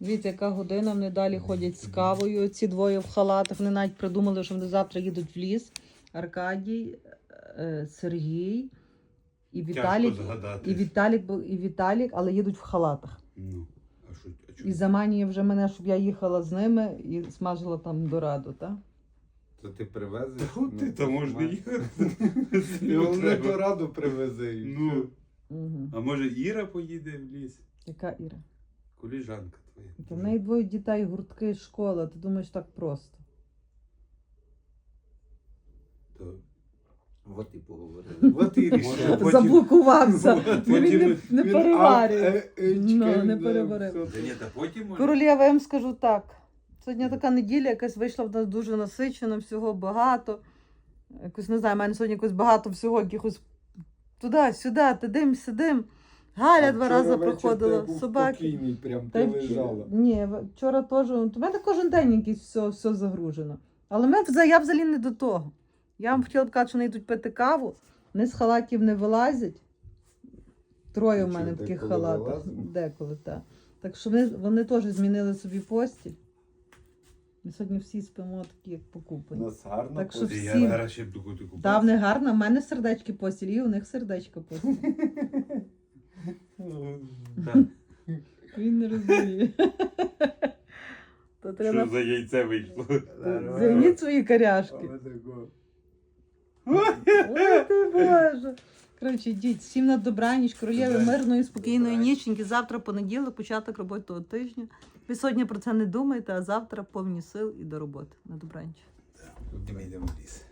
Дивіться, яка година, вони далі ходять з кавою. Ці двоє в халатах. Вони навіть придумали, що вони завтра їдуть в ліс. Аркадій, е, Сергій і Віталік. І Віталік, і Віталік, але їдуть в халатах. Ну, а що, а І чого? заманює вже мене, щоб я їхала з ними і смажила там дораду, так? То ти привезеш? Фу, ти то можна їхати. І головне Треба. то раду привези. Ну. Угу. а може Іра поїде в ліс? Яка Іра? Коліжанка твоя. Та в неї двоє дітей, гуртки, школа. Ти думаєш так просто. То- От і поговорили. От і рішили. потім- Заблокувався. От, Він не, не Він ап- е, е, Ну, не переварив. все Та ні, та потім може. Королєва, я вам скажу так. Сьогодні така неділя, якась вийшла в нас дуже насичена, всього багато. Якось не знаю, в мене сьогодні якось багато всього, якихось туди, сюди, тидим, сидим. Галя А два рази проходила, собаки. Прям Та й-. Ні, вчора теж. У мене кожен день якийсь все, все загружено. Але ми, я взагалі не до того. Я вам хотіла б казати, що вони йдуть пити каву, вони з халатів не вилазять. Троє в мене в таких халатах. Деколи, так. Так що вони, вони теж змінили собі постіль. Ми сьогодні всі спимо такі, як У нас гарно. Так що Ти всі- Я зараз ще буду купити. Та в них гарно, в мене сердечки постіль, і у них сердечко постіль. Він не розуміє. То треба Що за яйце вийшло? займіть свої каряшки. Отако. Ой, ти Боже. Коротше, йдіть, всім на добраніч, королєви, мирної, спокійної Добраніч. ніченьки. Завтра понеділок, початок робочого тижня. Ви сьогодні про це не думайте, а завтра повні сил і до роботи. На добраніч. Ми йдемо в ліс.